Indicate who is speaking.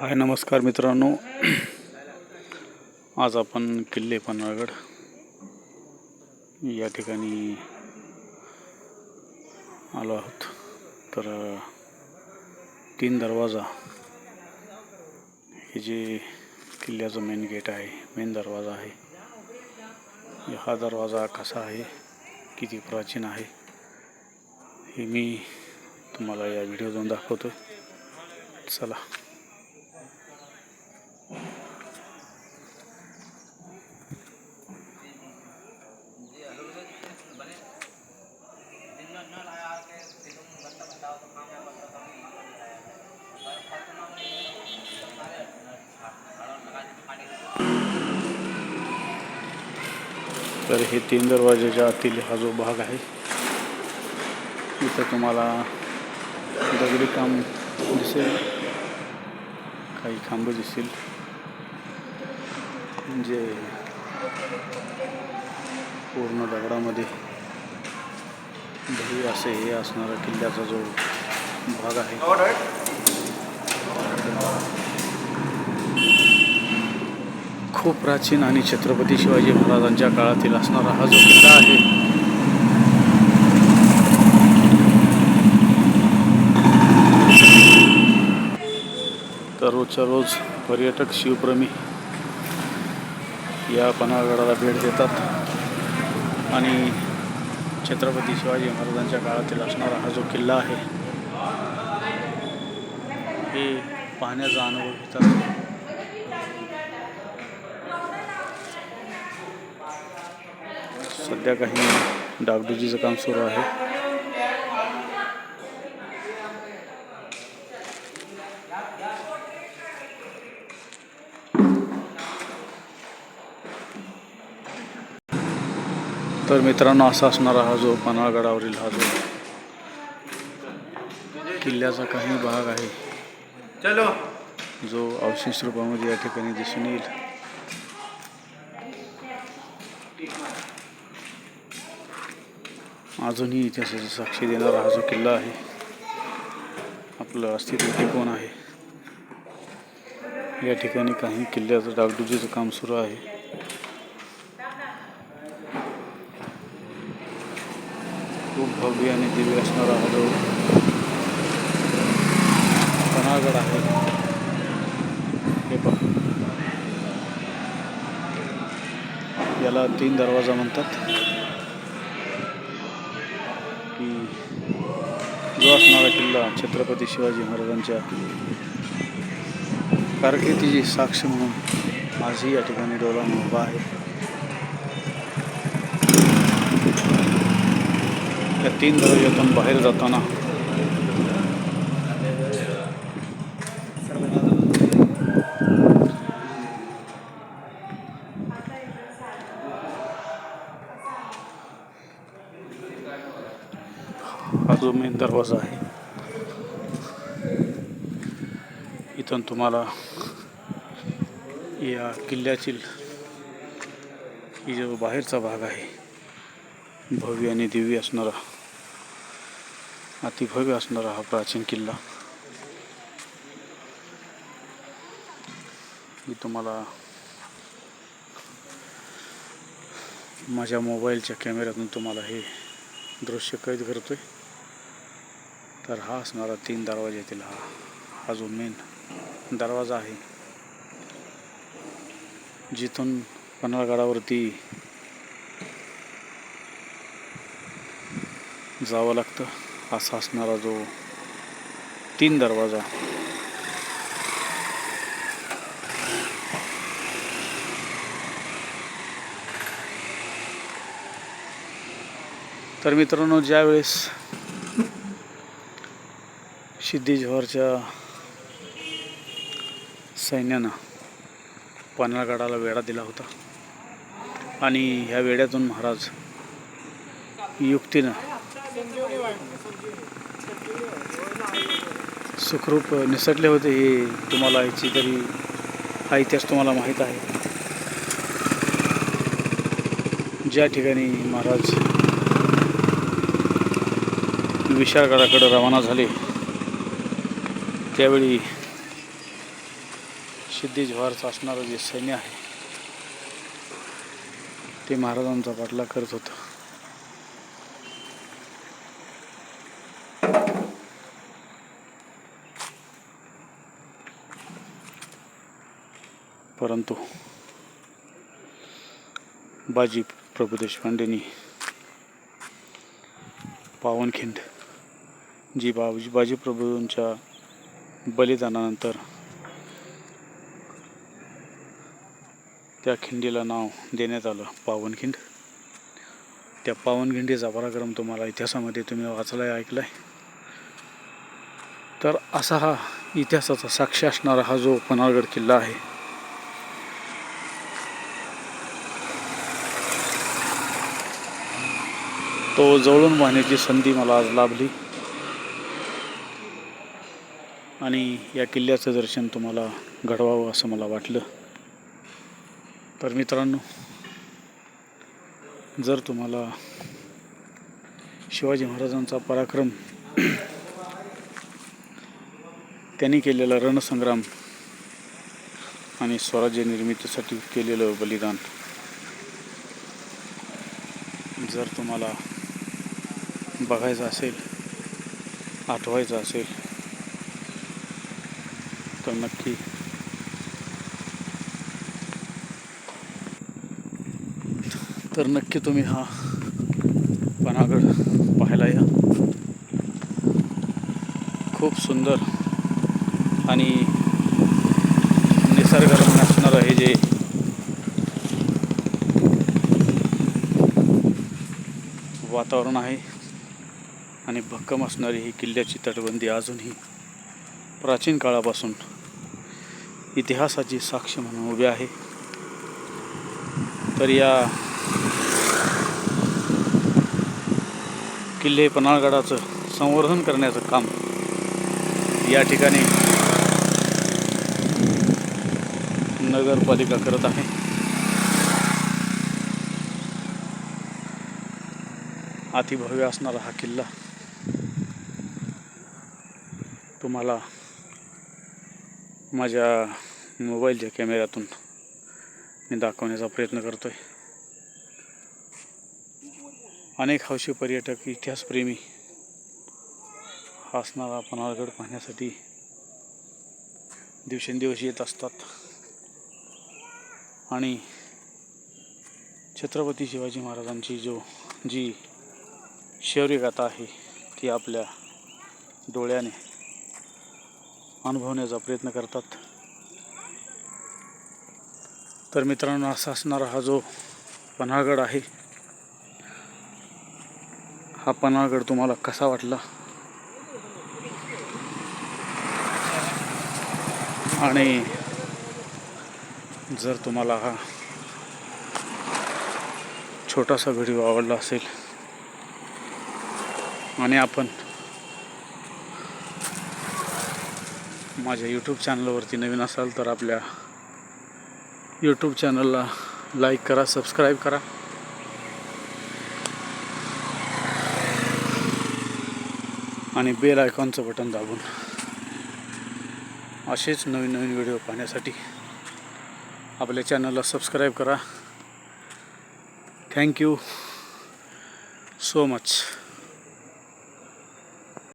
Speaker 1: हाय नमस्कार मित्रांनो. आज आपण किल्ले पन्हाळगड या ठिकाणी आलो आहोत. तर तीन दरवाजा. हे जे किल्ल्याचं मेन गेट आहे मेन दरवाजा आहे. हा दरवाजा कसा आहे? किती प्राचीन आहे? हे मी तुम्हाला या व्हिडिओतून दाखवतो चला. तर हे तीन दरवाजाच्या आतील हा जो भाग आहे इथं तुम्हाला दगडी काम दिसेल काही खांब दिसतील जे पूर्ण दगडामध्ये भरी असे हे असणारा किल्ल्याचा जो भाग आहे खूप प्राचीन आणि छत्रपती शिवाजी महाराजांच्या काळातील असणारा हा जो किल्ला आहे तर रोजच्या रोज पर्यटक शिवप्रेमी या पन्हाळगडाला भेट देतात. आणि छत्रपती शिवाजी महाराजांच्या काळातील असणारा हा जो किल्ला आहे हे पाहण्याचा अनुभव घेतात. सध्या काही डागडुजीचं काम सुरू आहे. तर मित्रांनो असा असणारा हा जो पन्हाळगडावरील हा जो किल्ल्याचा काही भाग आहे
Speaker 2: चलो.
Speaker 1: जो अवशेष रूपामध्ये या ठिकाणी दिसून येईल. अजूनही इतिहासाची साक्षी देणारा हा जो किल्ला आहे आपलं अस्तित्व टिकवून आहे. या ठिकाणी काही किल्ल्याचं डागडुजीचं काम सुरू आहे. खूप भव्य आणि दिव्य असणारा हा जो पन्हाळगड आहे हे पहा. याला तीन दरवाजा म्हणतात. जो असणारा किल्ला छत्रपती शिवाजी महाराजांच्या कारकिर्दीची साक्ष म्हणून आजही या ठिकाणी डोलावून उभा आहे. या तीन दरवाज्यातून बाहेर जाताना हा जो मेन दरवाजा आहे. इथून तुम्हाला या किल्ल्यातील ही जो बाहेरचा भाग आहे भव्य आणि दिव्य असणारा अतिभव्य असणारा हा प्राचीन किल्ला. मी तुम्हाला माझ्या मोबाईलच्या कॅमेऱ्यातून तुम्हाला हे दृश्य कैद करतोय. तर हा असणारा तीन दरवाज्यातील हा हा जो मेन दरवाजा आहे. जिथून पन्हाळगडावरती जावं लागतं असा असणारा जो तीन दरवाजा तर मित्रांनो ज्यावेळेस सिद्धी जोहरच्या सैन्यानं पन्हाळगडाला वेढा दिला होता आणि ह्या वेड्यातून महाराज युक्तीनं सुखरूप निसटले होते हे तुम्हाला याची तरी हा इतिहास तुम्हाला माहीत आहे. ज्या ठिकाणी महाराज विशाळगडाकडं रवाना झाले. त्यावेळी सिद्धी जव्हारचं असणारं जे सैन्य आहे ते महाराजांचा पाठला करत होतं. परंतु बाजी प्रभू देशपांडेंनी पावनखिंड जी बा बाजी प्रभूंच्या बलिदानानंतर त्या खिंडीला नाव देण्यात आलं पावनखिंड त्या पावनखिंडीचा पराक्रम तुम्हाला इतिहासामध्ये तुम्ही वाचलाय ऐकलाय. तर असा हा इतिहासाचा साक्षी असणारा हा जो पन्हाळगड किल्ला आहे तो जवळून पाहण्याची संधी मला आज लाभली. आणि या किल्ल्याचं दर्शन तुम्हाला घडवावं असं मला वाटलं. तर मित्रांनो जर तुम्हाला शिवाजी महाराजांचा पराक्रम त्यांनी केलेला रणसंग्राम आणि स्वराज्य निर्मितीसाठी केलेलं बलिदान जर तुम्हाला बघायचं असेल आठवायचं असेल तर नक्की तर नक्की तुम्ही हा पन्हागड पाहायला या. खूप सुंदर आणि निसर्गरम्य असणारं हे जे. वातावरण आहे आणि भक्कम असणारी ही किल्ल्याची तटबंदी अजूनही प्राचीन काळापासून इतिहासाची साक्ष म्हणून उभी आहे. तर या किल्ले पन्हाळगडाचं संवर्धन करण्याचं काम या ठिकाणी नगरपालिका करत आहे. अतिभव्य असणारा हा किल्ला तुम्हाला माझ्या मोबाईलच्या कॅमेऱ्यातून मी दाखवण्याचा प्रयत्न करतोय. अनेक हौशी पर्यटक इतिहासप्रेमी हा असणारा पन्हाळगड पाहण्यासाठी दिवसेंदिवस येत असतात. आणि छत्रपती शिवाजी महाराजांची जो जी शौर्यगाथा आहे ती आपल्या डोळ्याने अनुभवण्याचा प्रयत्न करतात. तर मित्रांनो असा असणारा हा जो पन्हाळगड आहे हा पन्हाळगड तुम्हाला कसा वाटला? आणि जर तुम्हाला हा छोटासा व्हिडिओ आवडला असेल आणि आपण माझ्या यूट्यूब चॅनलवरती नवीन असाल तर आपल्या यूट्यूब चॅनलला लाईक करा सबस्क्राईब करा. आणि बेल आयकॉनचं बटन दाबून असेच नवीन नवीन व्हिडिओ पाहण्यासाठी आपल्या चॅनलला सबस्क्राईब करा. Thank you so much